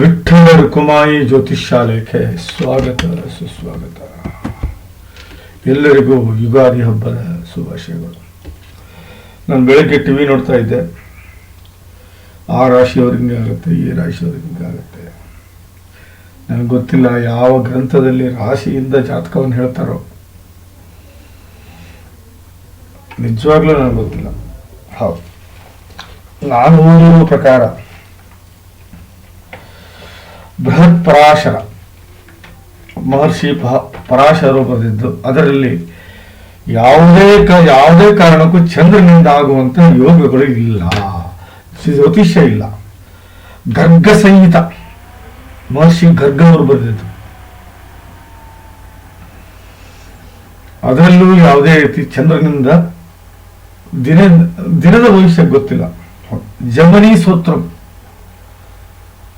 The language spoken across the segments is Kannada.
ವಿಠ್ಠಲ ಜ್ಯೋತಿಷ್ ಶಾಲೆಗೆ ಸ್ವಾಗತ, ಸುಸ್ವಾಗತ. ಎಲ್ಲರಿಗೂ ಯುಗಾದಿ ಹಬ್ಬದ ಶುಭಾಶಯಗಳು. ನಾನು ಬೆಳಗ್ಗೆ ಟಿ ವಿ ನೋಡ್ತಾ ಇದ್ದೆ. ಆ ರಾಶಿಯವ್ರಿಗೆ ಆಗುತ್ತೆ, ಈ ರಾಶಿಯವ್ರಿಗೆ ಆಗುತ್ತೆ. ನನಗೆ ಗೊತ್ತಿಲ್ಲ ಯಾವ ಗ್ರಂಥದಲ್ಲಿ ರಾಶಿಯಿಂದ ಜಾತಕವನ್ನು ಹೇಳ್ತಾರೋ. ನಿಜವಾಗ್ಲೂ ನನಗೆ ಗೊತ್ತಿಲ್ಲ. ಹೌದು. ನಾನು ಓದಿರುವ ಪ್ರಕಾರ ಬೃಹತ್ ಪರಾಶರ ಮಹರ್ಷಿ ಪ- ಪರಾಶರರು ಬರೆದಿದ್ದು ಅದರಲ್ಲಿ ಯಾವುದೇ ಕ, ಯಾವುದೇ ಕಾರಣಕ್ಕೂ ಚಂದ್ರನಿಂದ ಆಗುವಂತ ಯೋಗಗಳು ಇಲ್ಲ. ಜ್ಯೋತಿಷ್ಯ ಇಲ್ಲ. ಗರ್ಗ ಸಂಹಿತ, ಮಹರ್ಷಿ ಗರ್ಗ ಅವರು ಬರೆದಿದ್ದು ಅದರಲ್ಲೂ ಯಾವುದೇ ರೀತಿ ಚಂದ್ರನಿಂದ ದಿನ, ದಿನದ ಭವಿಷ್ಯ ಗೊತ್ತಿಲ್ಲ. ಜಮನಿ ಸೂತ್ರ.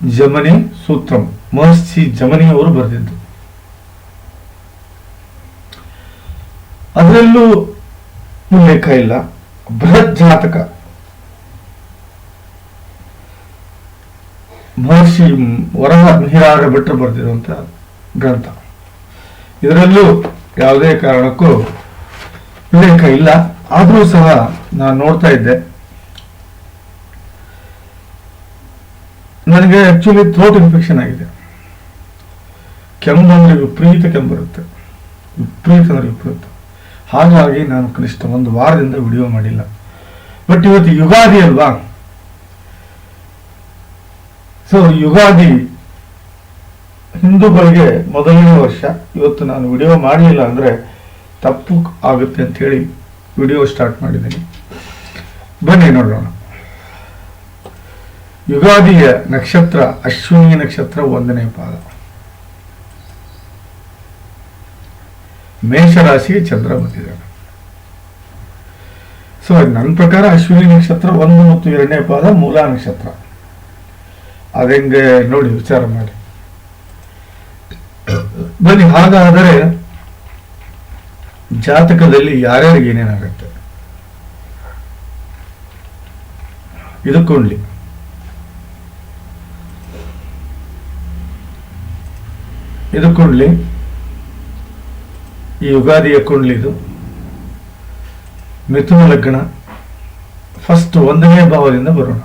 ಜಮನಿ ಸೂತ್ರಂ. ಮಹರ್ಷಿ ಜಮನಿ ಅವರು ಬರೆದಿದ್ದು. ಅದರಲ್ಲೂ ಉಲ್ಲೇಖ ಇಲ್ಲ. ಬೃಹತ್ ಜಾತಕ. ಮಹರ್ಷಿ ವರಹ ಮಿಹಿರಾರ ಭಟ್ರು ಬರೆದಿರುವಂತ ಗ್ರಂಥ. ಇದರಲ್ಲೂ ಯಾವುದೇ ಕಾರಣಕ್ಕೂ ಉಲ್ಲೇಖ ಇಲ್ಲ. ಆದರೂ ಸಹ ನಾನು ನೋಡ್ತಾ ಇದ್ದೆ. ನನಗೆ ಆ್ಯಕ್ಚುಲಿ ಥ್ರೋಟ್ ಇನ್ಫೆಕ್ಷನ್ ಆಗಿದೆ. ಕೆಮ್ಮು ಅಂದರೆ ವಿಪರೀತ ಕೆಮ್ಮು ಬರುತ್ತೆ. ವಿಪರೀತ ಅಂದರೆ ವಿಪರೀತ. ಹಾಗಾಗಿ ನಾನು ಕನಿಷ್ಠ ಒಂದು ವಾರದಿಂದ ವಿಡಿಯೋ ಮಾಡಿಲ್ಲ. ಬಟ್ ಇವತ್ತು ಯುಗಾದಿ ಅಲ್ವಾ? ಸೊ ಯುಗಾದಿ ಹಿಂದೂಗಳಿಗೆ ಮೊದಲನೇ ವರ್ಷ. ಇವತ್ತು ನಾನು ವಿಡಿಯೋ ಮಾಡಲಿಲ್ಲ ಅಂದರೆ ತಪ್ಪು ಆಗುತ್ತೆ ಅಂತ ಹೇಳಿ ವಿಡಿಯೋ ಸ್ಟಾರ್ಟ್ ಮಾಡಿದ್ದೀನಿ. ಬನ್ನಿ ನೋಡೋಣ. ಯುಗಾದಿಯ ನಕ್ಷತ್ರ, ಅಶ್ವಿನಿ ನಕ್ಷತ್ರ ಒಂದನೇ ಪಾದ ಮೇಷರಾಶಿಗೆ ಚಂದ್ರ ಬಂದಿದ್ದಾನೆ ಸೊ ನನ್ನ ಪ್ರಕಾರ ಅಶ್ವಿನಿ ನಕ್ಷತ್ರ ಒಂದು ಮತ್ತು ಎರಡನೇ ಪಾದ ಮೂಲ ನಕ್ಷತ್ರ. ಅದೆಂಗೆ ನೋಡಿ ವಿಚಾರ ಮಾಡಿ. ಬನ್ನಿ, ಹಾಗಾದರೆ ಜಾತಕದಲ್ಲಿ ಯಾರ್ಯಾರಿಗೆ ಏನೇನಾಗುತ್ತೆ? ಇದು ಇದು ಕುಂಡ್ಲಿ. ಈ ಯುಗಾದಿಯ ಕುಂಡ್ಲಿ ಇದು. ಮಿಥುನ ಲಗ್ನ. ಫಸ್ಟ್ ಒಂದನೇ ಭಾವದಿಂದ ಬರೋಣ.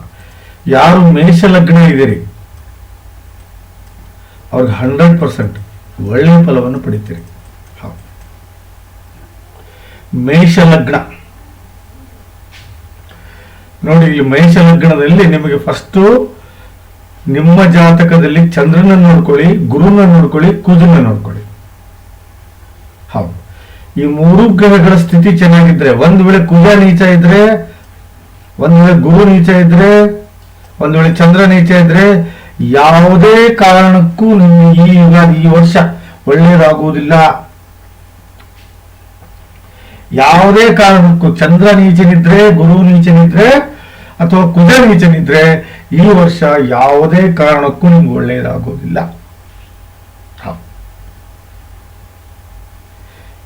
ಯಾರು ಮೇಷ ಲಗ್ನ ಇದ್ದೀರಿ? ಅವ್ರಿಗೆ ಹಂಡ್ರೆಡ್ ಪರ್ಸೆಂಟ್ ಒಳ್ಳೆಯ ಫಲವನ್ನು ಪಡಿತೀರಿ. ಮೇಷ ಲಗ್ನ. ನೋಡಿ, ಇಲ್ಲಿ ಮೇಷ ಲಗ್ನದಲ್ಲಿ ನಿಮಗೆ ಫಸ್ಟು ನಿಮ್ಮ ಜಾತಕದಲ್ಲಿ ಚಂದ್ರನ ನೋಡ್ಕೊಳ್ಳಿ, ಗುರುನ ನೋಡ್ಕೊಳ್ಳಿ, ಕುಜನ ನೋಡ್ಕೊಳ್ಳಿ. ಹೌದು. ಈ ಮೂರು ಗ್ರಹಗಳ ಸ್ಥಿತಿ ಚೆನ್ನಾಗಿದ್ರೆ, ಒಂದ್ ವೇಳೆ ಕುಜ ನೀಚ ಇದ್ರೆ, ಒಂದ್ ವೇಳೆ ಗುರು ನೀಚ ಇದ್ರೆ, ಒಂದ್ ವೇಳೆ ಚಂದ್ರ ನೀಚ ಇದ್ರೆ, ಯಾವುದೇ ಕಾರಣಕ್ಕೂ ನಿಮ್ಮ ಈ ಯುಗಾದಿ, ಈ ವರ್ಷ ಒಳ್ಳೆಯದಾಗುವುದಿಲ್ಲ ಯಾವುದೇ ಕಾರಣಕ್ಕೂ ಚಂದ್ರ ನೀಚನಿದ್ರೆ, ಗುರು ನೀಚನಿದ್ರೆ, ಅಥವಾ ಕುಜ ನೀಚನಿದ್ರೆ ಈ ವರ್ಷ ಯಾವುದೇ ಕಾರಣಕ್ಕೂ ನಿಮ್ಗೆ ಒಳ್ಳೆಯದಾಗೋದಿಲ್ಲ.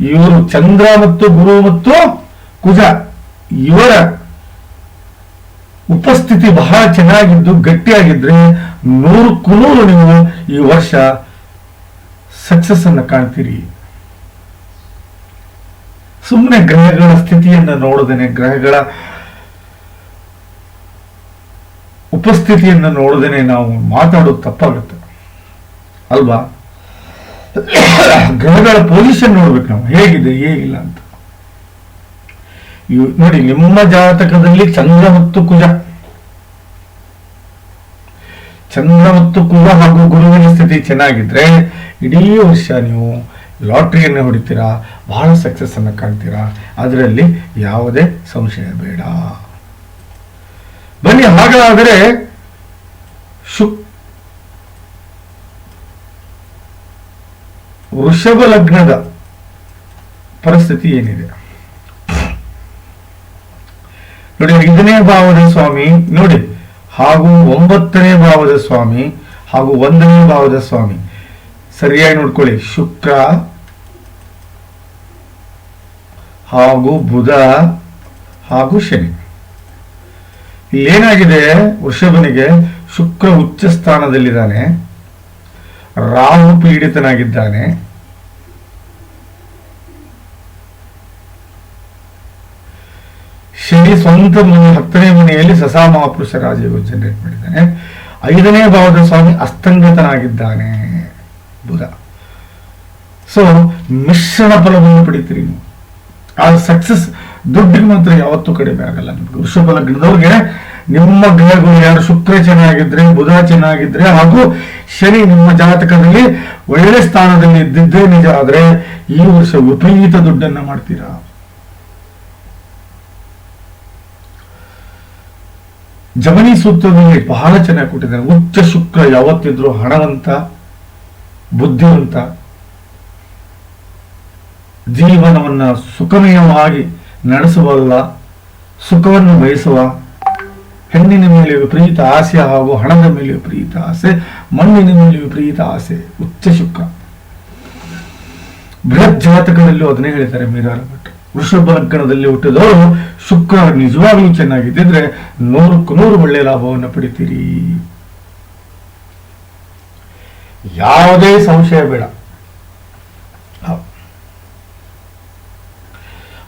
ಇವರು ಚಂದ್ರ ಮತ್ತು ಗುರು ಮತ್ತು ಕುಜ, ಇವರ ಉಪಸ್ಥಿತಿ ಬಹಳ ಚೆನ್ನಾಗಿದ್ದು, ಗಟ್ಟಿಯಾಗಿದ್ರೆ ನೂರು ಕುನೂರು ನೀವು ಈ ವರ್ಷ ಸಕ್ಸಸ್ ಅನ್ನ ಕಾಣ್ತೀರಿ ಸುಮ್ಮನೆ ಗ್ರಹಗಳ ಸ್ಥಿತಿಯನ್ನ ನೋಡದೇನೆ, ಗ್ರಹಗಳ ಉಪಸ್ಥಿತಿಯನ್ನು ನೋಡದೇನೆ ನಾವು ಮಾತಾಡೋದು ತಪ್ಪಾಗುತ್ತೆ. ಅಲ್ವಾ? ಗ್ರಹಗಳ ಪೊಸಿಷನ್ ನೋಡ್ಬೇಕು ನಾವು. ಹೇಗಿದೆ, ಹೇಗಿಲ್ಲ ಅಂತ. ನೋಡಿ, ನಿಮ್ಮ ಜಾತಕದಲ್ಲಿ ಚಂದ್ರ ಮತ್ತು ಕುಜ. ಚಂದ್ರ ಮತ್ತು ಕುಜ ಹಾಗೂ ಗುರುವಿನ ಸ್ಥಿತಿ ಚೆನ್ನಾಗಿದ್ರೆ ಇಡೀ ವರ್ಷ ನೀವು ಲಾಟ್ರಿಯನ್ನು ಹೊಡಿತೀರಾ, ಬಹಳ ಸಕ್ಸಸ್ ಅನ್ನು ಕಾಣ್ತೀರಾ. ಅದರಲ್ಲಿ ಯಾವುದೇ ಸಂಶಯ ಬೇಡ. ಬನ್ನಿ, ಹಾಗಾದರೆ ಶುಕ್ ವೃಷಭ ಲಗ್ನದ ಪರಿಸ್ಥಿತಿ ಏನಿದೆ? ನೋಡಿ, ಐದನೇ ಭಾವದ ಸ್ವಾಮಿ, ನೋಡಿ, ಹಾಗೂ ಒಂಬತ್ತನೇ ಭಾವದ ಸ್ವಾಮಿ, ಹಾಗೂ ಒಂದನೇ ಭಾವದ ಸ್ವಾಮಿ. ಸರಿಯಾಗಿ ನೋಡ್ಕೊಳ್ಳಿ. ಶುಕ್ರ ಹಾಗೂ ಬುಧ ಹಾಗೂ ಶನಿ. ಏನಾಗಿದೆ? ವೃಷಭನಿಗೆ ಶುಕ್ರ ಉಚ್ಚ ಸ್ಥಾನದಲ್ಲಿದ್ದಾನೆ. ರಾಹು ಪೀಡಿತನಾಗಿದ್ದಾನೆ. ಶನಿ ಸ್ವಂತ ಮನೆ, ಹತ್ತನೇ ಮನೆಯಲ್ಲಿ ಸಸಾ ಮಹಾಪುರುಷ ರಾಜಯೋಗ ಜನರೇಟ್ ಮಾಡಿದ್ದಾನೆ. ಐದನೇ ಭಾವದ ಸ್ವಾಮಿ ಅಸ್ತಂಗತನಾಗಿದ್ದಾನೆ, ಬುಧ. ಸೊ ಮಿಶ್ರಣ ಫಲವನ್ನು ಪಡಿತೀರಿ ನೀವು. ಆ ಸಕ್ಸಸ್ ದುಡ್ಡಿಗೆ ಮಾತ್ರ ಯಾವತ್ತೂ ಕಡಿಮೆ ಆಗಲ್ಲ. ನಿಮ್ಗೆ ವೃಷಭ ಲಗ್ನದವ್ರಿಗೆ ನಿಮ್ಮ ಗ್ರಹಗಳು ಯಾರು ಶುಕ್ರ ಚೆನ್ನಾಗಿದ್ರೆ, ಬುಧ ಚೆನ್ನಾಗಿದ್ರೆ, ಹಾಗೂ ಶನಿ ನಿಮ್ಮ ಜಾತಕದಲ್ಲಿ ಒಳ್ಳೆ ಸ್ಥಾನದಲ್ಲಿ ಇದ್ದಿದ್ದೇ ನಿಜ. ಆದ್ರೆ ಈ ವರ್ಷ ವಿಪರೀತ ದುಡ್ಡನ್ನ ಮಾಡ್ತೀರಾ? ಜಮನಿ ಸೂತ್ರದಲ್ಲಿ ಬಹಳ ಚೆನ್ನಾಗಿ ಕೊಟ್ಟಿದ್ದಾರೆ. ಉಚ್ಚ ಶುಕ್ರ ಯಾವತ್ತಿದ್ರು ಹಣವಂತ, ಬುದ್ಧಿವಂತ. ಜೀವನವನ್ನ ಸುಖಮಯವಾಗಿ ನಡೆಸುವಲ್ಲ, ಸುಖವನ್ನು ಬಯಸುವ. ಹೆಣ್ಣಿನ ಮೇಲೆ ವಿಪರೀತ ಆಸೆ ಹಾಗೂ ಹಣದ ಮೇಲೆ ವಿಪರೀತ ಆಸೆ, ಮಣ್ಣಿನ ಮೇಲೆ ವಿಪರೀತ ಆಸೆ ಉಚ್ಚ ಶುಕ್ರ. ಬೃಹತ್ ಜಾತಕದಲ್ಲೂ ಅದನ್ನೇ ಹೇಳಿದ್ದಾರೆ ಮೀರಾರ ಭಟ್. ವೃಷಭ ಲಗ್ನದಲ್ಲಿ ಹುಟ್ಟಿದವರು ಶುಕ್ರ ನಿಜವಾಗ್ಲೂ ಚೆನ್ನಾಗಿದ್ದಿದ್ರೆ ನೂರಕ್ಕೂ ನೂರು ಒಳ್ಳೆಯ ಲಾಭವನ್ನು ಪಡಿತೀರಿ. ಯಾವುದೇ ಸಂಶಯ ಬೇಡ.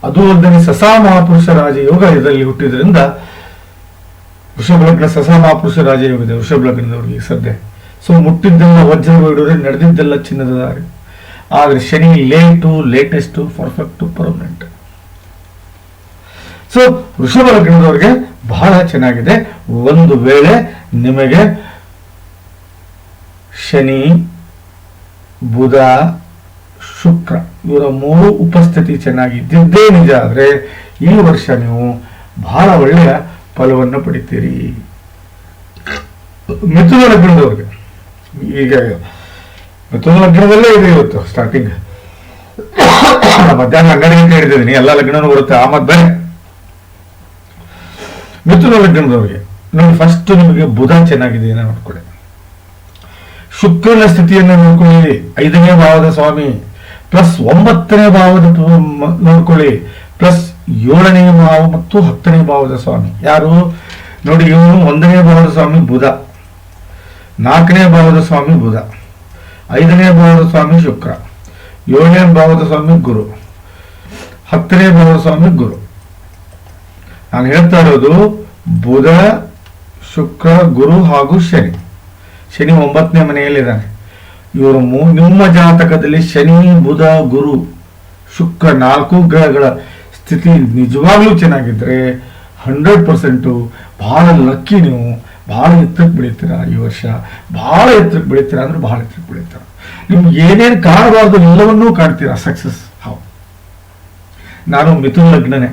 ಅದು ಅಲ್ಲದೆ ಸಸಾ ಮಹಾಪುರುಷ ರಾಜಯೋಗ ಇದರಲ್ಲಿ ಹುಟ್ಟಿದ್ರಿಂದ ವೃಷಭ ಲಗ್ನ ಸಸಾ ಮಹಾಪುರುಷ ರಾಜಯೋಗ ಇದೆ ವೃಷಭ ಲಗ್ನದವರಿಗೆ ಸದ್ಯ ಸೊ, ಮುಟ್ಟಿದ್ದೆಲ್ಲ ವಜ್ರ ಬೇಡೋರೆ ನಡೆದಿದ್ದೆಲ್ಲ ಚಿನ್ನದ ದಾರಿ. ಆದ್ರೆ Shani late, latest, perfect, permanent. So ವೃಷಭ ಲಗ್ನದವರಿಗೆ ಬಹಳ ಚೆನ್ನಾಗಿದೆ. ಒಂದು ವೇಳೆ ನಿಮಗೆ ಶನಿ, ಬುಧ, ಶುಕ್ರ ಇವರ ಮೂರು ಉಪಸ್ಥಿತಿ ಚೆನ್ನಾಗಿದ್ದಿದ್ದೇ ನಿಜ. ಆದರೆ ಈ ವರ್ಷ ನೀವು ಬಹಳ ಒಳ್ಳೆಯ ಫಲವನ್ನು ಪಡಿತೀರಿ. ಮಿಥುನ ಲಗ್ನದವ್ರಿಗೆ ಈಗ ಮಿಥುನ ಲಗ್ನದಲ್ಲೇ ಇದೆ ಇವತ್ತು ಸ್ಟಾರ್ಟಿಂಗ್ ಮಧ್ಯಾಹ್ನ ಹನ್ನೆರಡು ಗಂಟೆ ಹೇಳಿದ್ದೀನಿ ಎಲ್ಲ ಲಗ್ನನೂ ಬರುತ್ತೆ. ಆ ಮತ್ ಮಿಥುನ ಲಗ್ನದವ್ರಿಗೆ ನೋಡಿ ಫಸ್ಟ್ ನಿಮಗೆ ಬುಧ ಚೆನ್ನಾಗಿದೆ ಏನೋ ನೋಡ್ಕೊಳ್ಳಿ. ಶುಕ್ರನ ಸ್ಥಿತಿಯನ್ನು ನೋಡ್ಕೊಳ್ಳಿ. ಐದನೇ ಭಾವದ ಸ್ವಾಮಿ. ಪ್ಲಸ್ ಒಂಬತ್ತನೇ ಭಾವದ ನೋಡ್ಕೊಳ್ಳಿ. ಪ್ಲಸ್ ಏಳನೇ ಭಾವ ಮತ್ತು ಹತ್ತನೇ ಭಾವದ ಸ್ವಾಮಿ. ಯಾರು? ನೋಡಿ ಇವನು ಒಂದನೇ ಭಾವದ ಸ್ವಾಮಿ ಬುಧ, ನಾಲ್ಕನೇ ಭಾವದ ಸ್ವಾಮಿ ಬುಧ, ಐದನೇ ಭಾವದ ಸ್ವಾಮಿ ಶುಕ್ರ, ಏಳನೇ ಭಾವದ ಸ್ವಾಮಿ ಗುರು, ಹತ್ತನೇ ಭಾವದ ಸ್ವಾಮಿ ಗುರು. ನಾನು ಹೇಳ್ತಾ ಇರೋದು, ಬುಧ, ಶುಕ್ರ, ಗುರು ಹಾಗೂ ಶನಿ. ಶನಿ ಒಂಬತ್ತನೇ ಮನೆಯಲ್ಲಿದ್ದಾನೆ. ಇವರು ನಿಮ್ಮ ಜಾತಕದಲ್ಲಿ ಶನಿ, ಬುಧ, ಗುರು, ಶುಕ್ರ ನಾಲ್ಕು ಗ್ರಹಗಳ ಸ್ಥಿತಿ ನಿಜವಾಗ್ಲೂ ಚೆನ್ನಾಗಿದ್ರೆ ಹಂಡ್ರೆಡ್ ಪರ್ಸೆಂಟು ಭಾಳ ಲಕ್ಕಿ ನೀವು ಭಾಳ ಎತ್ತರಕ್ಕೆ ಬೆಳಿತೀರಾ ಈ ವರ್ಷ. ಭಾಳ ಎತ್ತಕ್ಕೆ ಬೆಳಿತೀರಾ ಅಂದ್ರೆ ಭಾಳ ಎತ್ತರಕ್ಕೆ ಬೆಳೀತಾರ. ನಿಮ್ಗೆ ಏನೇನು ಕಾಣಬಾರ್ದು ಎಲ್ಲವನ್ನೂ ಕಾಣ್ತೀರಾ ಸಕ್ಸಸ್ ಹೌದು. ನಾನು ಮಿಥುನ್ ಲಗ್ನನೇ.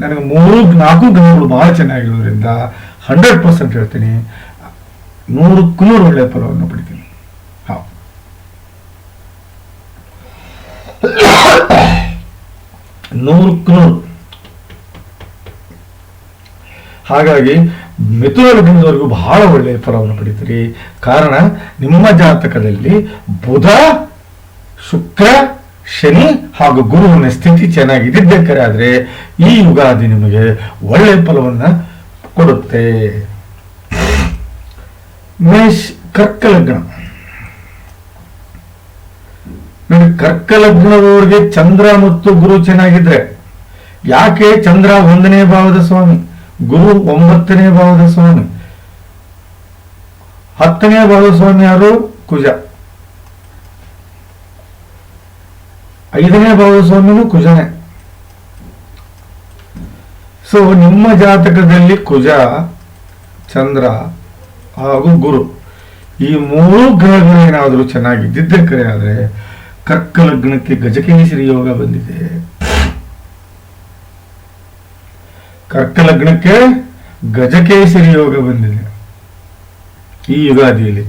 ನನಗೆ ಮೂರು, ನಾಲ್ಕು ಗ್ರಹಗಳು ಭಾಳ ಚೆನ್ನಾಗಿರೋದ್ರಿಂದ ಹಂಡ್ರೆಡ್ ಪರ್ಸೆಂಟ್ ಹೇಳ್ತೀನಿ. ನೂರಕ್ಕೂ ನೂರು ಒಳ್ಳೆಯ ಫಲವನ್ನು ಪಡಿತೀನಿ. ಹೌದು. ನೂರಕ್ಕೂ ನೂರು. ಹಾಗಾಗಿ ಮಿಥುನ ಲಗ್ನದವರೆಗೂ ಬಹಳ ಒಳ್ಳೆಯ ಫಲವನ್ನು ಪಡಿತೀರಿ. ಕಾರಣ, ನಿಮ್ಮ ಜಾತಕದಲ್ಲಿ ಬುಧ, ಶುಕ್ರ, ಶನಿ ಹಾಗೂ ಗುರುವಿನ ಸ್ಥಿತಿ ಚೆನ್ನಾಗಿದ್ದಕ್ಕರೆ ಆದರೆ ಈ ಯುಗಾದಿ ನಿಮಗೆ ಒಳ್ಳೆಯ ಫಲವನ್ನು ಕೊಡುತ್ತೆ. ಮೇಷ್, ಕರ್ಕ ಲಗ್ನ. ನೋಡಿ ಕರ್ಕಲಗ್ನದವ್ರಿಗೆ ಚಂದ್ರ ಮತ್ತು ಗುರು ಚೆನ್ನಾಗಿದ್ರೆ ಯಾಕೆ ಚಂದ್ರ ಒಂದನೇ ಭಾವದ ಸ್ವಾಮಿ, ಗುರು ಒಂಬತ್ತನೇ ಭಾವದ ಸ್ವಾಮಿ? ಹತ್ತನೇ ಭಾವದ ಸ್ವಾಮಿ ಯಾರು? ಕುಜ. ಐದನೇ ಭಾವದ ಸ್ವಾಮಿನೂ ಕುಜನೇ. ಸೊ ನಿಮ್ಮ ಜಾತಕದಲ್ಲಿ ಕುಜ, ಚಂದ್ರ ಹಾಗೂ ಗುರು. ಈ ಮೂರು ಗ್ರಹಗಳು ಏನಾದರೂ ಕರೆ ಆದರೆ ಕರ್ಕ ಲಗ್ನಕ್ಕೆ ಗಜಕೇಸರಿ ಯೋಗ ಬಂದಿದೆ. ಕರ್ಕ ಲಗ್ನಕ್ಕೆ ಗಜಕೇಸರಿ ಯೋಗ ಬಂದಿದೆ. ಈ ಯುಗಾದಿಯಲ್ಲಿ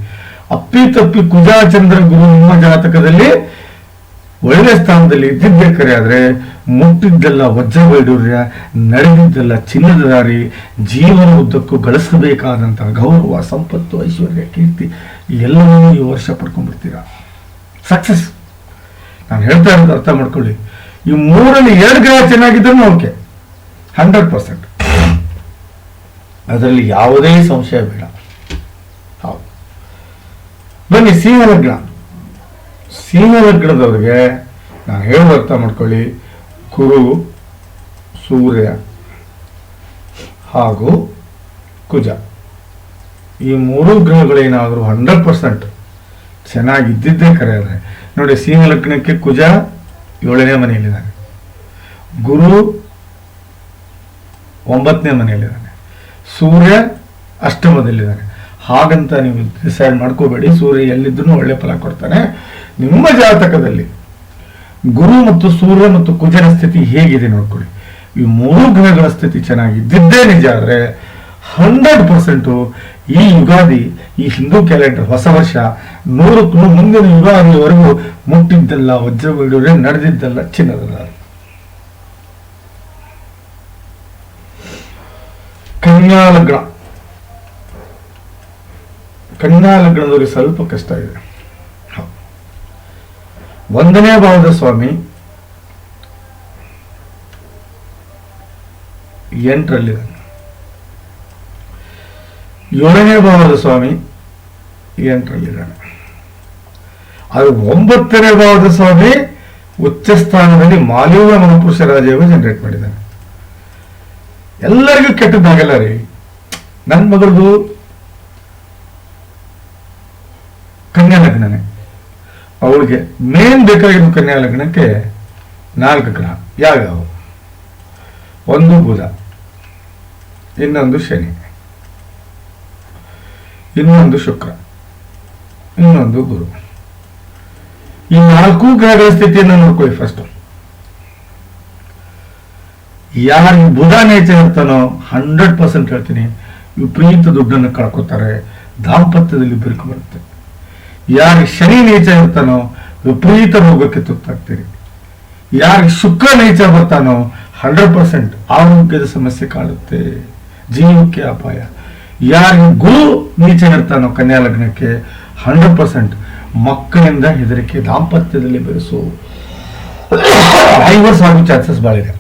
ಅಪ್ಪಿ ತಪ್ಪಿ ಕುಜಾ ಚಂದ್ರ ಗುರು ನಿಮ್ಮ ಜಾತಕದಲ್ಲಿ ಒಳ್ಳೆ ಸ್ಥಾನದಲ್ಲಿ ಇದ್ದಿದ್ದೇಕರೆ ಆದ್ರೆ ಮುಟ್ಟಿದ್ದೆಲ್ಲ ವಜ್ರ ವೈಡೂರ್ಯ ನಡೆದಿದ್ದೆಲ್ಲ ಚಿನ್ನದ ದಾರಿ ಜೀವನ ಉದ್ದಕ್ಕೂ ಗಳಿಸಬೇಕಾದಂತಹ ಗೌರವ, ಸಂಪತ್ತು, ಐಶ್ವರ್ಯ, ಕೀರ್ತಿ ಎಲ್ಲವನ್ನೂ ಈ ವರ್ಷ ಪಡ್ಕೊಂಡ್ಬಿಡ್ತೀರಾ? ಸಕ್ಸಸ್ ನಾನು ಹೇಳ್ತಾ ಇರೋದು ಅರ್ಥ ಮಾಡ್ಕೊಳ್ಳಿ. ಈ ಮೂರಲ್ಲಿ ಎರಡು ಗ್ರಹ ಚೆನ್ನಾಗಿದ್ರು ಓಕೆ ಹಂಡ್ರೆಡ್ ಪರ್ಸೆಂಟ್ ಅದರಲ್ಲಿ ಯಾವುದೇ ಸಂಶಯ ಬೇಡ. ಹೌದು. ಬನ್ನಿ ಸಿಂಹ ಲಗ್ನ ಸಿಂಹ ಲಗ್ನದವ್ರಿಗೆ ನಾನು ಹೇಳೋದು ಅರ್ಥ ಮಾಡ್ಕೊಳ್ಳಿ. ಕುರು, ಸೂರ್ಯ ಹಾಗೂ ಕುಜ. ಈ ಮೂರು ಗ್ರಹಗಳೇನಾದರೂ ಹಂಡ್ರೆಡ್ ಪರ್ಸೆಂಟ್ ಚೆನ್ನಾಗಿದ್ದಿದ್ದೇ ಕರೆ ಆದರೆ ನೋಡಿ ಸಿಂಹ ಲಗ್ನಕ್ಕೆ ಕುಜ ಏಳನೇ ಮನೆಯಲ್ಲಿದ್ದಾನೆ. ಗುರು ಒಂಬತ್ತನೇ ಮನೆಯಲ್ಲಿದ್ದಾನೆ. ಸೂರ್ಯ ಅಷ್ಟಮದಲ್ಲಿದ್ದಾನೆ. ಹಾಗಂತ ನೀವು ಡಿಸೈಡ್ ಮಾಡ್ಕೋಬೇಡಿ, ಸೂರ್ಯ ಎಲ್ಲಿದ್ರೂ ಒಳ್ಳೆ ಫಲ ಕೊಡ್ತಾನೆ. ನಿಮ್ಮ ಜಾತಕದಲ್ಲಿ ಗುರು ಮತ್ತು ಸೂರ್ಯ ಮತ್ತು ಕುಜನ ಸ್ಥಿತಿ ಹೇಗಿದೆ ನೋಡ್ಕೊಳ್ಳಿ. ಈ ಮೂರು ಗ್ರಹಗಳ ಸ್ಥಿತಿ ಚೆನ್ನಾಗಿದ್ದಿದ್ದೇ ನಿಜ ಆದರೆ ಹಂಡ್ರೆಡ್ ಪರ್ಸೆಂಟು ಈ ಯುಗಾದಿ, ಈ ಹಿಂದೂ ಕ್ಯಾಲೆಂಡರ್, ಹೊಸ ವರ್ಷ ನೂರಕ್ಕೂ ಮುಂದಿನ ಯುಗಾದಿವರೆಗೂ ಮುಟ್ಟಿದ್ದಲ್ಲ ವಜ್ರ ಬಿಡುವೆ ನಡೆದಿದ್ದಲ್ಲ ಚಿನ್ನದಲ್ಲ ಕನ್ಯಾ ಲಗ್ನ ಕನ್ಯಾ ಸ್ವಲ್ಪ ಕಷ್ಟ ಇದೆ. ಒಂದನೇ ಭಾವದ ಸ್ವಾಮಿ, ಎಂಟರಲ್ಲಿದ್ದಾನೆ. ಏಳನೇ ಭಾವದ ಸ್ವಾಮಿ ಎಂಟರಲ್ಲಿದ್ದಾನೆ ಅದು ಒಂಬತ್ತನೇ ಭಾವದ ಸ್ವಾಮಿ ಉಚ್ಚ ಸ್ಥಾನದಲ್ಲಿ ಮಾಲಿನ್ಯ ಮಹಾಪುರುಷ ರಾಜ್ಯವನ್ನು ಜನರೇಟ್ ಮಾಡಿದ್ದಾನೆ. ಎಲ್ಲರಿಗೂ ಕೆಟ್ಟದ್ದಾಗಲ್ಲ ರೀ. ನನ್ನ ಮಗಳದು ಕನ್ಯಾ ಲಗ್ನನೇ. ಅವಳಿಗೆ ಮೇನ್ ಬೇಕಾಗಿರೋ ಕನ್ಯಾ ಲಗ್ನಕ್ಕೆ ನಾಲ್ಕು ಗ್ರಹ. ಯಾವ್ಯಾವ? ಒಂದು ಬುಧ, ಇನ್ನೊಂದು ಶನಿ. ಇನ್ನೊಂದು ಶುಕ್ರ, ಇನ್ನೊಂದು ಗುರು. ಈ ನಾಲ್ಕು ಗ್ರಹಗಳ ಸ್ಥಿತಿಯನ್ನು ನೋಡ್ಕೊಳ್ಳಿ ಫಸ್ಟ್ ಯಾರು ಬುಧ ನೇಚರ್ ಇರ್ತಾನೋ ಹಂಡ್ರೆಡ್ ಪರ್ಸೆಂಟ್ ಹೇಳ್ತೀನಿ, ವಿಪರೀತ ದುಡ್ಡನ್ನು ಕಳ್ಕೊತಾರೆ, ದಾಂಪತ್ಯದಲ್ಲಿ ಬಿರುಕು ಬರುತ್ತೆ. ಯಾರಿಗೆ ಶನಿ ನೇಚರ್ ಇರ್ತಾನೋ ವಿಪರೀತ ರೋಗಕ್ಕೆ ತುತ್ತಾಗ್ತೀರಿ. ಯಾರು ಶುಕ್ರ ನೇಚರ್ ಬರ್ತಾನೋ ಹಂಡ್ರೆಡ್ ಪರ್ಸೆಂಟ್ ಆರೋಗ್ಯದ ಸಮಸ್ಯೆ ಕಾಡುತ್ತೆ, ಜೀವಕ್ಕೆ ಅಪಾಯ. ಯಾರಿಗೆ ನೀಚ ಇರ್ತಾನೋ ಕನ್ಯಾ ಲಗ್ನಕ್ಕೆ ಹಂಡ್ರೆಡ್ ಪರ್ಸೆಂಟ್ ಮಕ್ಕಳಿಂದ ಹೆದರಿಕೆ, ದಾಂಪತ್ಯದಲ್ಲಿ ಬೆರೆಸು. ಡೈವರ್ಸ್ ಆಗೋ ಚಾನ್ಸಸ್ ಭಾಳ ಇದೆ.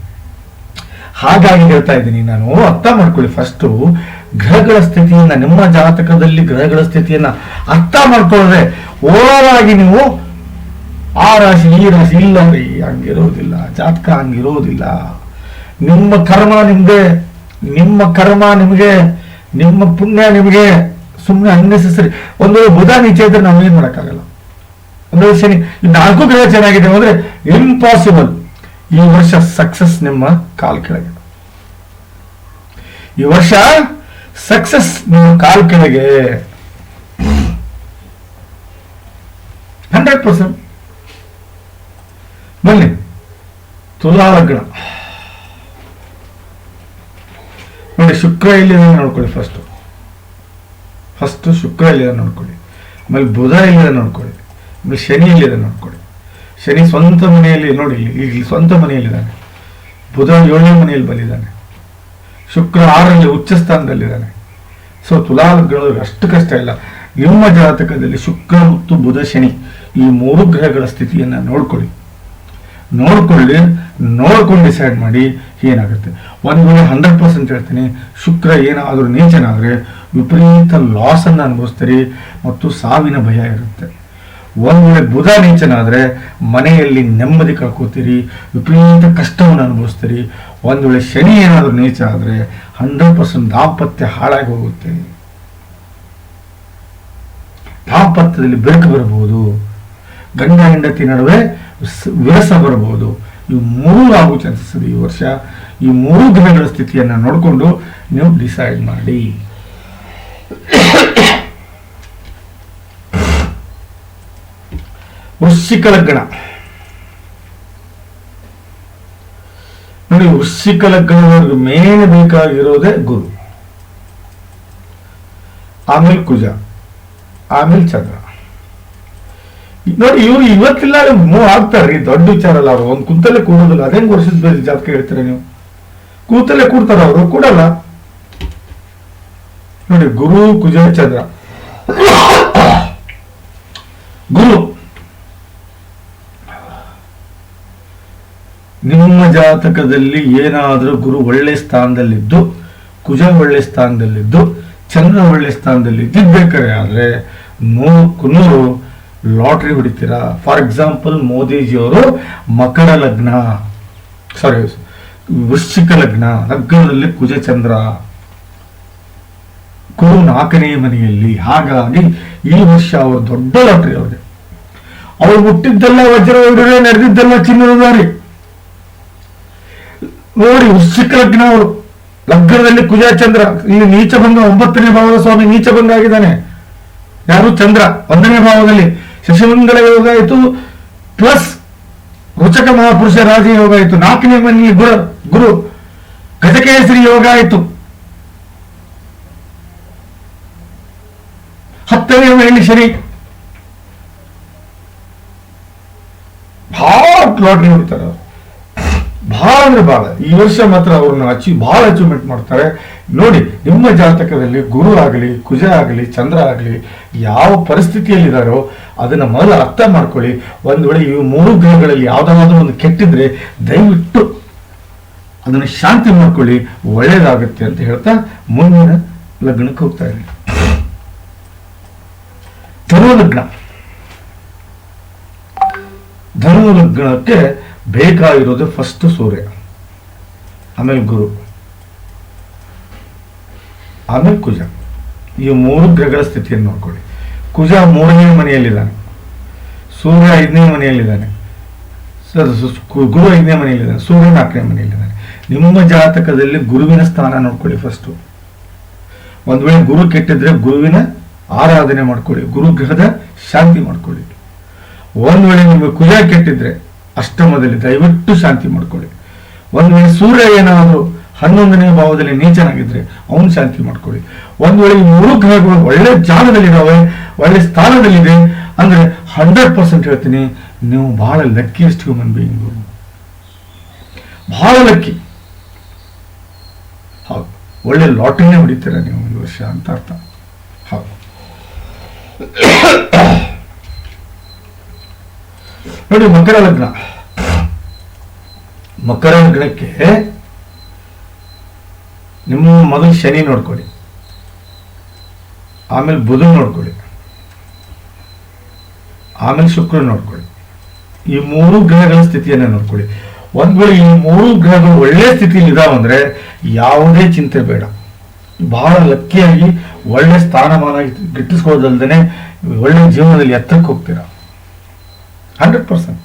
ಹಾಗಾಗಿ ಹೇಳ್ತಾ ಇದ್ದೀನಿ ನಾನು, ಅರ್ಥ ಮಾಡ್ಕೊಳ್ಳಿ ಫಸ್ಟು ಗ್ರಹಗಳ ಸ್ಥಿತಿಯನ್ನ, ನಿಮ್ಮ ಜಾತಕದಲ್ಲಿ ಗ್ರಹಗಳ ಸ್ಥಿತಿಯನ್ನ ಅರ್ಥ ಮಾಡ್ಕೊಳ್ಳ್ರೆ ಓವರ್ ನೀವು ಆ ರಾಶಿ, ಈ ರಾಶಿ ಇಲ್ಲ ರೀ ಹಂಗಿರೋದಿಲ್ಲ, ಜಾತಕ ಹಂಗಿರೋದಿಲ್ಲ. ನಿಮ್ಮ ಕರ್ಮ ನಿಮ್ಗೆ, ನಿಮ್ಮ ಕರ್ಮ ನಿಮಗೆ ನಿಮ್ಮ ಪುಣ್ಯ ನಿಮಗೆ ಸುಮ್ಮನೆ ಅನ್ನೆಸೆಸರಿ ಒಂದು ಬುಧ ನೀಚೆ ಇದ್ರೆ ನಾವು ಏನ್ ಮಾಡೋಕ್ಕಾಗಲ್ಲ. ಒಂದು ವರ್ಷ ನಾಲ್ಕು ಗ್ರಹ ಚೆನ್ನಾಗಿದೆ ಅಂದ್ರೆ ಇಂಪಾಸಿಬಲ್ ಈ ವರ್ಷ ಸಕ್ಸಸ್ ನಿಮ್ಮ ಕಾಲ್ ಕೆಳಗೆ. ಈ ವರ್ಷ ಸಕ್ಸಸ್ ನಿಮ್ಮ ಕಾಲ್ ಕೆಳಗೆ. ಹಂಡ್ರೆಡ್ ಪರ್ಸೆಂಟ್ ಬನ್ನಿ. ತುಲಾ ಲಗ್ನ ನೋಡಿ, ಶುಕ್ರ ಇಲ್ಲಿದೆ ನೋಡ್ಕೊಳ್ಳಿ ಫಸ್ಟ್ ಫಸ್ಟ್ ಶುಕ್ರ ಇಲ್ಲಿದೆ ನೋಡ್ಕೊಳ್ಳಿ. ಆಮೇಲೆ ಬುಧ ಇಲ್ಲಿದೆ ನೋಡ್ಕೊಳ್ಳಿ. ಆಮೇಲೆ ಶನಿ ಇಲ್ಲಿದೆ ನೋಡ್ಕೊಳ್ಳಿ. ಶನಿ ಸ್ವಂತ ಮನೆಯಲ್ಲಿ, ನೋಡಿ, ಇಲ್ಲಿ ಸ್ವಂತ ಮನೆಯಲ್ಲಿದ್ದಾನೆ. ಬುಧ ಏಳನೇ ಮನೆಯಲ್ಲಿ ಬಂದಿದ್ದಾನೆ. ಶುಕ್ರ ಆರಲ್ಲಿ ಉಚ್ಚ ಸ್ಥಾನದಲ್ಲಿದ್ದಾನೆ. ಸೊ ತುಲಾಗಳು ಅಷ್ಟು ಕಷ್ಟ ಇಲ್ಲ. ನಿಮ್ಮ ಜಾತಕದಲ್ಲಿ ಶುಕ್ರ ಮತ್ತು ಬುಧ, ಶನಿ ಈ ಮೂರು ಗ್ರಹಗಳ ಸ್ಥಿತಿಯನ್ನ ನೋಡ್ಕೊಳ್ಳಿ. ನೋಡ್ಕೊಳ್ಳಿ, ನೋಡ್ಕೊಂಡು ಡಿಸೈಡ್ ಮಾಡಿ ಏನಾಗುತ್ತೆ. ಒಂದು ವೇಳೆ ಹಂಡ್ರೆಡ್ ಪರ್ಸೆಂಟ್ ಹೇಳ್ತೀನಿ, ಶುಕ್ರ ಏನಾದರೂ ನೀಚನಾದರೆ ವಿಪರೀತ ಲಾಸನ್ನು ಅನುಭವಿಸ್ತೀರಿ ಮತ್ತು ಸಾವಿನ ಭಯ ಇರುತ್ತೆ. ಒಂದು ವೇಳೆ ಬುಧ ನೀಚನಾದರೆ ಮನೆಯಲ್ಲಿ ನೆಮ್ಮದಿ ಕಳ್ಕೋತೀರಿ, ವಿಪರೀತ ಕಷ್ಟವನ್ನು ಅನುಭವಿಸ್ತೀರಿ, ಒಂದು ವೇಳೆ ಶನಿ ಏನಾದರೂ ನೀಚ ಆದರೆ ಹಂಡ್ರೆಡ್ ಪರ್ಸೆಂಟ್ ದಾಂಪತ್ಯ ಹಾಳಾಗಿ ಹೋಗುತ್ತೆ. ದಾಂಪತ್ಯದಲ್ಲಿ ಬೆಳಕು ಬರಬಹುದು. ಗಂಡ ಹೆಂಡತಿ ನಡುವೆ ವಿರಸ ಬರಬಹುದು. ಇವು ಮೂರು ಆಗೋ ಚಾನ್ಸಸ್ ಇದೆ ಈ ವರ್ಷ ಈ ಮೂರು ಗ್ರಹಗಳ ಸ್ಥಿತಿಯನ್ನ ನೋಡಿಕೊಂಡು ನೀವು ಡಿಸೈಡ್ ಮಾಡಿ. ವೃಶ್ಚಿಕ ಲಗ್ನ. ನೋಡಿ ವೃಶ್ಚಿಕ ಲಗ್ನದವ್ರಿಗೆ ಮೇನ್ ಬೇಕಾಗಿರೋದೇ ಗುರು. ಆಮೇಲೆ ಕುಜ. ಆಮೇಲೆ ಚಂದ್ರ. ಈ- ನೋಡಿ, ಇವ್ರು ಇವತ್ತಿಲ್ಲ ಮೂವ್ ಆಗ್ತಾರ್ರಿ. ದೊಡ್ಡ ವಿಚಾರ ಅಲ್ಲ ಅವ್ರು. ಒಂದ್ ಕೂತಲ್ಲೇ ಕೂಡೋದಿಲ್ಲ. ಅದೇ ವರ್ಷದ ಬೇರೆ ಜಾತಕ ಹೇಳ್ತೀರ ನೀವು? ಕೂತಲ್ಲೇ ಕೂಡ್ತಾರ ಅವರು. ಕೂಡಲ್ಲ. ನೋಡಿ, ಗುರು ಕುಜ ಚಂದ್ರ ಗುರು. ನಿಮ್ಮ ಜಾತಕದಲ್ಲಿ ಏನಾದರೂ ಗುರು ಒಳ್ಳೆ ಸ್ಥಾನದಲ್ಲಿದ್ದು ಕುಜ ಒಳ್ಳೆ ಸ್ಥಾನದಲ್ಲಿದ್ದು, ಚಂದ್ರ ಒಳ್ಳೆ ಸ್ಥಾನದಲ್ಲಿ ಇದ್ದಿರ್ಬೇಕಾರೆ ಆದ್ರೆ ಮೂ ನೂರು ಲಾಟ್ರಿ ಹೊಡಿತೀರಾ? ಫಾರ್ ಎಕ್ಸಾಂಪಲ್ ಮೋದಿಜಿಯವರು ಮಕರ ಲಗ್ನ. ಸಾರಿ ವೃಶ್ಚಿಕ ಲಗ್ನ. ಲಗ್ನದಲ್ಲಿ ಕುಜ ಚಂದ್ರ ಕುರು ನಾಲ್ಕನೇ ಮನೆಯಲ್ಲಿ. ಹಾಗಾಗಿ ಈ ವರ್ಷ ಅವರು ದೊಡ್ಡ ಲಾಟ್ರಿ ಅವ್ರಿಗೆ. ಅವ್ರು ಹುಟ್ಟಿದ್ದೆಲ್ಲ ವಜ್ರ ವೈಡೂರ್ಯ ನಡೆದಿದ್ದೆಲ್ಲ ಚಿನ್ನದ ದಾರಿ. ನೋಡಿ, ವೃಶ್ಚಿಕ ಲಗ್ನ ಅವರು. ಲಗ್ನದಲ್ಲಿ ಕುಜ ಚಂದ್ರ ಇಲ್ಲಿ ನೀಚಭಂಗ ಒಂಬತ್ತನೇ ಭಾವದ ಸ್ವಾಮಿ ನೀಚಭಂಗ ಆಗಿದ್ದಾನೆ. ಯಾರು? ಚಂದ್ರ. ಒಂದನೇ ಭಾವದಲ್ಲಿ. ಶಶಿಮಂಗಲ ಯೋಗ ಆಯಿತು ಪ್ಲಸ್ ರುಚಕ ಮಹಾಪುರುಷ ರಾಜ ಯೋಗ ಆಯಿತು, ನಾಲ್ಕನೇ ಮನೆಯಲ್ಲಿ ಗುರು ಗುರು, ಗಜಕೇಸರಿ ಯೋಗ ಆಯಿತು. ಹತ್ತನೇ ಮನೆಯಲ್ಲಿ ಶರಿ. ಬಹಳ ಲಾಟ್ರಿ ಹೊಡಿತಾರೆ ಬಹಳ ಅಂದ್ರೆ ಬಹಳ ಈ ವರ್ಷ ಮಾತ್ರ ಅವ್ರನ್ನ ಅಚೀವ್ ಬಹಳ ಅಚೀವ್ಮೆಂಟ್ ಮಾಡ್ತಾರೆ. ನೋಡಿ, ನಿಮ್ಮ ಜಾತಕದಲ್ಲಿ ಗುರು ಆಗಲಿ, ಕುಜ ಆಗಲಿ, ಚಂದ್ರ ಆಗಲಿ ಯಾವ ಪರಿಸ್ಥಿತಿಯಲ್ಲಿದ್ದಾರೋ ಅದನ್ನ ಮೊದಲು ಅರ್ಥ ಮಾಡ್ಕೊಳ್ಳಿ. ಒಂದು ವೇಳೆ ಈ ಮೂರು ಗ್ರಹಗಳಲ್ಲಿ ಯಾವ್ದಾದ್ರು ಒಂದು ಕೆಟ್ಟಿದ್ರೆ ದಯವಿಟ್ಟು ಅದನ್ನು ಶಾಂತಿ ಮಾಡ್ಕೊಳ್ಳಿ. ಒಳ್ಳೇದಾಗುತ್ತೆ ಅಂತ ಹೇಳ್ತಾ ಮುಂದಿನ ಲಗ್ನಕ್ಕೆ ಹೋಗ್ತಾ ಇದ್ದೀನಿ. ಧನು ಲಗ್ನ ಧನು ಲಗ್ನಕ್ಕೆ ಬೇಕಾಗಿರೋದು ಫಸ್ಟ್ ಸೂರ್ಯ, ಆಮೇಲೆ ಗುರು, ಆಮೇಲೆ ಕುಜ. ಈ ಮೂರು ಗ್ರಹಗಳ ಸ್ಥಿತಿಯನ್ನು ನೋಡ್ಕೊಳ್ಳಿ. ಕುಜ ಮೂರನೇ ಮನೆಯಲ್ಲಿದ್ದಾನೆ. ಸೂರ್ಯ ಐದನೇ ಮನೆಯಲ್ಲಿದ್ದಾನೆ. ಗುರು ಐದನೇ ಮನೆಯಲ್ಲಿದ್ದಾನೆ. ಸೂರ್ಯ ನಾಲ್ಕನೇ ಮನೆಯಲ್ಲಿದ್ದಾನೆ. ನಿಮ್ಮ ಜಾತಕದಲ್ಲಿ ಗುರುವಿನ ಸ್ಥಾನ ನೋಡ್ಕೊಳ್ಳಿ ಫಸ್ಟು ಒಂದು ವೇಳೆ ಗುರು ಕೆಟ್ಟಿದ್ರೆ ಗುರುವಿನ ಆರಾಧನೆ ಮಾಡ್ಕೊಳ್ಳಿ. ಗುರುಗ್ರಹದ ಶಾಂತಿ ಮಾಡ್ಕೊಳ್ಳಿ. ಒಂದು ವೇಳೆ ನಿಮಗೆ ಕುಜ ಕೆಟ್ಟಿದ್ರೆ ಅಷ್ಟಮದಲ್ಲಿ ದಯವಿಟ್ಟು ಶಾಂತಿ ಮಾಡ್ಕೊಳ್ಳಿ. ಒಂದು ವೇಳೆ ಸೂರ್ಯ ಏನಾದರೂ ಹನ್ನೊಂದನೇ ಭಾವದಲ್ಲಿ ನೀಚನಾಗಿದ್ರೆ ಅವನು ಶಾಂತಿ ಮಾಡ್ಕೊಳ್ಳಿ. ಒಂದು ವೇಳೆ ಮೂರು ಗ್ರಹಗಳು ಒಳ್ಳೆ ಜಾಗದಲ್ಲಿದ್ದಾವೆ, ಒಳ್ಳೆ ಸ್ಥಾನದಲ್ಲಿದೆ ಅಂದ್ರೆ ಹಂಡ್ರೆಡ್ ಪರ್ಸೆಂಟ್ ಹೇಳ್ತೀನಿ, ನೀವು ಬಹಳ ಲಕ್ಕಿಯಸ್ಟ್ ಹ್ಯೂಮನ್ ಬೀಯಿಂಗು ಬಹಳ ಲಕ್ಕಿ ಹೌದು. ಒಳ್ಳೆ ಲಾಟ್ರಿನೇ ಹೊಡಿತೀರ ನೀವು ಈ ವರ್ಷ ಅಂತ ಅರ್ಥ. ಹೌದು. ನೋಡಿ, ಮಕರ ಲಗ್ನ. ಮಕರ ಲಗ್ನಕ್ಕೆ ನಿಮ್ಮ ಮೊದಲು ಶನಿ ನೋಡ್ಕೊಳ್ಳಿ. ಆಮೇಲೆ ಬುಧ ನೋಡ್ಕೊಳ್ಳಿ. ಆಮೇಲೆ ಶುಕ್ರ ನೋಡ್ಕೊಳ್ಳಿ. ಈ ಮೂರು ಗ್ರಹಗಳ ಸ್ಥಿತಿಯನ್ನು ನೋಡ್ಕೊಳ್ಳಿ. ಒಂದ್ ವೇಳೆ ಈ ಮೂರು ಗ್ರಹಗಳು ಒಳ್ಳೆ ಸ್ಥಿತಿಯಲ್ಲಿ ಇದಾವಂದ್ರೆ ಯಾವುದೇ ಚಿಂತೆ ಬೇಡ. ಬಹಳ ಲಕ್ಕಿಯಾಗಿ ಒಳ್ಳೆ ಸ್ಥಾನಮಾನ ಗಿಟ್ಟಿಸ್ಕೊಳ್ಳೋದಲ್ದೇನೆ ಒಳ್ಳೆ ಜೀವನದಲ್ಲಿ ಎತ್ತಕ್ಕೆ ಹೋಗ್ತೀರಾ? Hundred percent.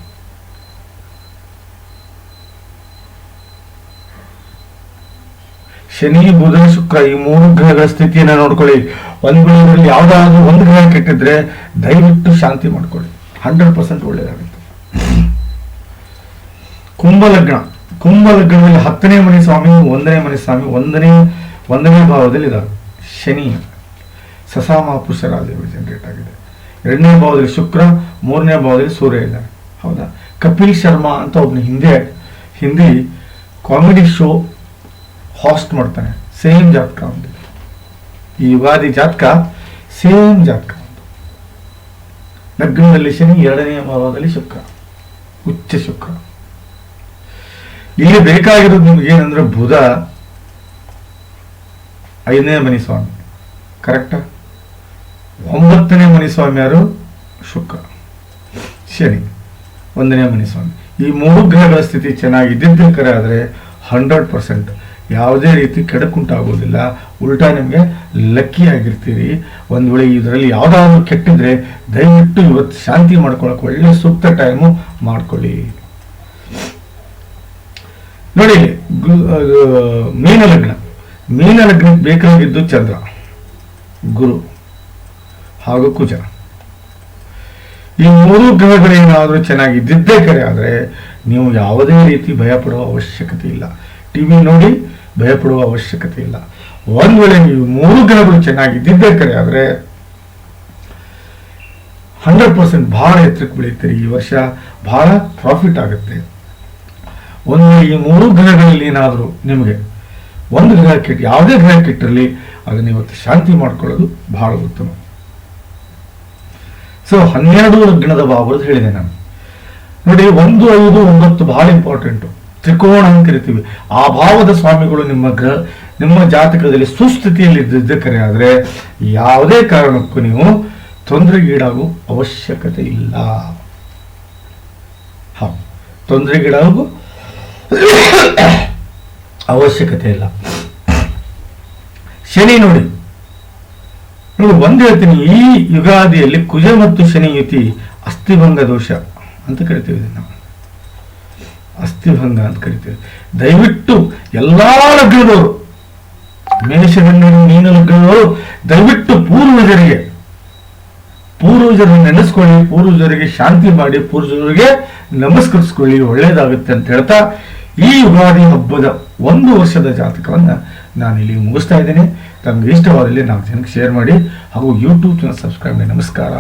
ಶನಿ, ಬುಧ, ಶುಕ್ರ ಈ ಮೂರು ಗ್ರಹಗಳ ಸ್ಥಿತಿಯನ್ನು ನೋಡ್ಕೊಳ್ಳಿ. ಒಂದು ಗ್ರಹದಲ್ಲಿ ಯಾವುದಾದ್ರೂ ಒಂದು ಗ್ರಹ ಕೆಟ್ಟಿದ್ರೆ ದಯವಿಟ್ಟು ಶಾಂತಿ ಮಾಡ್ಕೊಳ್ಳಿ. ಹಂಡ್ರೆಡ್ ಪರ್ಸೆಂಟ್ ಒಳ್ಳೇದಾಗುತ್ತೆ. ಕುಂಭ ಲಗ್ನ. ಕುಂಭ ಲಗ್ನದಲ್ಲಿ ಹತ್ತನೇ ಮನೆ ಸ್ವಾಮಿ, ಒಂದನೇ ಮನೆ ಸ್ವಾಮಿ, ಒಂದನೇ ಒಂದನೇ ಭಾವದಲ್ಲಿ ಇದ್ದಾರೆ. ಶನಿ. ಸಸಾಮ ಪುರುಷರಾಜ ಜನರೇಟ್ ಆಗಿದೆ. ಎರಡನೇ ಭಾವದಲ್ಲಿ ಶುಕ್ರ, ಮೂರನೇ ಭಾವದಲ್ಲಿ ಸೂರ್ಯ ಇದ್ದಾರೆ. ಹೌದಾ? ಕಪಿಲ್ ಶರ್ಮಾ ಅಂತ ಒಬ್ಬನು ಹಿಂದೆ ಹಿಂದಿ ಕಾಮಿಡಿ ಶೋ ಹಾಸ್ಟ್ ಮಾಡ್ತಾನೆ. ಸೇಮ್ ಜಾತಕ ಒಂದು. ಈ ಯುಗಾದಿ ಜಾತಕ ಸೇಮ್ ಜಾತಕ ಒಂದು. ಲಗ್ನದಲ್ಲಿ ಶನಿ, ಎರಡನೇ ಭಾವದಲ್ಲಿ ಶುಕ್ರ. ಉಚ್ಚ ಶುಕ್ರ. ಇಲ್ಲಿ ಬೇಕಾಗಿರೋದು ನಿಮ್ಗೆ ಏನಂದ್ರೆ ಬುಧ, ಐದನೇ ಮನಿ ಸ್ವಾಮಿ. ಕರೆಕ್ಟಾ ಒಂಬತ್ತನೇ ಮುನಿಸ್ವಾಮಿ ಯಾರು? ಶುಕ್ರ. ಶನಿ. ಒಂದನೇ ಮುನಿಸ್ವಾಮಿ. ಈ ಮೂರು ಗ್ರಹಗಳ ಸ್ಥಿತಿ ಚೆನ್ನಾಗಿದ್ದಿದ್ದ ಕರೆ ಆದರೆ ಹಂಡ್ರೆಡ್ ಪರ್ಸೆಂಟ್ ಯಾವುದೇ ರೀತಿ ಕೆಡಕುಂಟಾಗೋದಿಲ್ಲ. ಉಲ್ಟಾ ನಿಮಗೆ ಲಕ್ಕಿ ಆಗಿರ್ತೀರಿ. ಒಂದು ವೇಳೆ ಇದರಲ್ಲಿ ಯಾವುದಾದ್ರು ಕೆಟ್ಟಿದ್ರೆ ದಯವಿಟ್ಟು ಇವತ್ತು ಶಾಂತಿ ಮಾಡ್ಕೊಳಕ್ಕೆ ಒಳ್ಳೆ ಸೂಕ್ತ ಟೈಮು ಮಾಡ್ಕೊಳ್ಳಿ. ನೋಡಿ ಮೀನ ಲಗ್ನ ಮೀನ ಲಗ್ನಕ್ಕೆ ಬೇಕಾಗಿದ್ದು ಚಂದ್ರ. ಗುರು. ಹಾಗೂ ಕುಜ. ಈ ಮೂರು ಗ್ರಹಗಳೇನಾದರೂ ಚೆನ್ನಾಗಿದ್ದಿದ್ದೇ ಕರೆ ಆದರೆ ನೀವು ಯಾವುದೇ ರೀತಿ ಭಯಪಡುವ ಅವಶ್ಯಕತೆ ಇಲ್ಲ. ಟಿವಿ ನೋಡಿ ಭಯಪಡುವ ಅವಶ್ಯಕತೆ ಇಲ್ಲ. ಒಂದು ವೇಳೆ ನೀವು ಮೂರು ಗ್ರಹಗಳು ಚೆನ್ನಾಗಿದ್ದಿದ್ದೇ ಕರೆ ಆದರೆ ಹಂಡ್ರೆಡ್ ಪರ್ಸೆಂಟ್ ಭಾಳ ಎತ್ತರಕ್ಕೆ ಬೆಳೀತೀರಿ ಈ ವರ್ಷ ಭಾಳ ಪ್ರಾಫಿಟ್ ಆಗುತ್ತೆ. ಒಂದು ಈ ಮೂರು ಗ್ರಹಗಳಲ್ಲಿ ಏನಾದರೂ ನಿಮಗೆ ಒಂದು ಗ್ರಹ ಕೆಟ್ಟ ಯಾವುದೇ ಗ್ರಹ ಕೆಟ್ಟಿರಲಿ ಅದನ್ನ ಇವತ್ತು ಶಾಂತಿ ಮಾಡ್ಕೊಳ್ಳೋದು ಬಹಳ ಉತ್ತಮ. ಸೊ ಹನ್ನೆರಡು ಲಗ್ನದ ಭಾವಗಳು ಹೇಳಿದೆ ನಾನು. ನೋಡಿ, ಒಂದು, ಐದು, ಒಂಬತ್ತು ಬಹಳ ಇಂಪಾರ್ಟೆಂಟು ತ್ರಿಕೋಣ ಅಂತ ಕರಿತೀವಿ ಆ ಭಾವದ ಸ್ವಾಮಿಗಳು ನಿಮ್ಮ ಗ್ರಹ, ನಿಮ್ಮ ಜಾತಕದಲ್ಲಿ ಸುಸ್ಥಿತಿಯಲ್ಲಿ ಇದ್ದಿದ್ದಕ್ಕರೆ ಆದರೆ, ಯಾವುದೇ ಕಾರಣಕ್ಕೂ ನೀವು ತೊಂದರೆಗೀಡಾಗುವ ಅವಶ್ಯಕತೆ ಇಲ್ಲ. ಹೌದು. ತೊಂದರೆಗೀಡಾಗು ಅವಶ್ಯಕತೆ ಇಲ್ಲ. ಶನಿ ನೋಡಿ. ನೋಡಿ, ಒಂದು ಹೇಳ್ತೀನಿ, ಈ ಯುಗಾದಿಯಲ್ಲಿ ಕುಜ ಮತ್ತು ಶನಿ ಯುತಿ ಅಸ್ಥಿಭಂಗ ದೋಷ ಅಂತ ಕರಿತೀವಿ ನಾವು ಅಸ್ಥಿಭಂಗ ಅಂತ ಕರಿತೀವಿ. ದಯವಿಟ್ಟು ಎಲ್ಲಾ ಲಗ್ನದವರು ಮೇಷಗಣ್ಣ ಮೀನು ಲಗ್ನದವರು, ದಯವಿಟ್ಟು ಪೂರ್ವಜರಿಗೆ, ಪೂರ್ವಜರನ್ನು ನೆನೆಸ್ಕೊಳ್ಳಿ, ಪೂರ್ವಜರಿಗೆ ಶಾಂತಿ ಮಾಡಿ, ಪೂರ್ವಜರಿಗೆ ನಮಸ್ಕರಿಸ್ಕೊಳ್ಳಿ, ಒಳ್ಳೇದಾಗುತ್ತೆ ಅಂತ ಹೇಳ್ತಾ ಈ ಯುಗಾದಿ ಹಬ್ಬದ ಒಂದು ವರ್ಷದ ಜಾತಕವನ್ನು ನಾನು ಇಲ್ಲಿ ಮುಗಿಸ್ತಾ ಇದ್ದೇನೆ. ತಮಗೆ ಇಷ್ಟವಾದಲ್ಲಿ ನಾಲ್ಕು ಜನಕ್ಕೆ ಶೇರ್ ಮಾಡಿ ಹಾಗೂ ಯೂಟ್ಯೂಬ್ ಚಾನಲ್ ಸಬ್ಸ್ಕ್ರೈಬ್ ಮಾಡಿ. ನಮಸ್ಕಾರ.